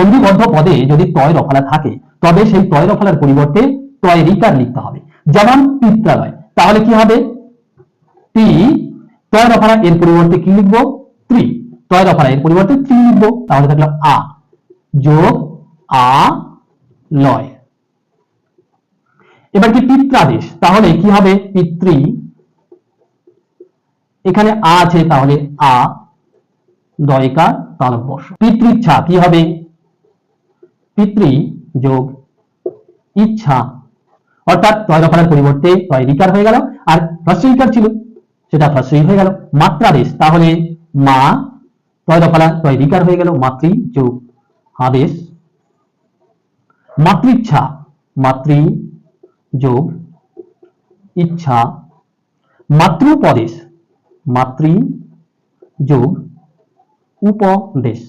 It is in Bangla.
সন্ধিবদ্ধ পদে যদি তয় রফলা থাকে, তবে সেই তয় রফলার পরিবর্তে তয় রিকার লিখতে হবে। যেমন পিত্রালয়, তাহলে কি হবে? টি তয় রফলা এর পরিবর্তে কি লিখব? ত্রি। তয় রফলা এর পরিবর্তে ত্রি লিখব, তাহলে থাকল আ যোগ আ লয়। এবার কি পিত্রাদেশ? তাহলে কি হবে? পিতৃ এখানে আ আছে, তাহলে আ দয়কা তালব্যস্য পিতৃচ্ছা কি হবে? পিতৃ যোগ ইচ্ছা। অর্থাৎ তয় রফলার পরিবর্তে তয় রিকার হয়ে গেল আর হ্রস্বইকার ছিল, সেটা হ্রস্বই হয়ে গেল। মাত্রাদেশ তাহলে মা তয় রফলা তয় রিকার হয়ে গেল, মাতৃ যোগ আদেশ। মাতৃচ্ছা মাতৃ যোগ ইচ্ছা। মাতৃপদেশ মাতৃ যোগ উপদেশ।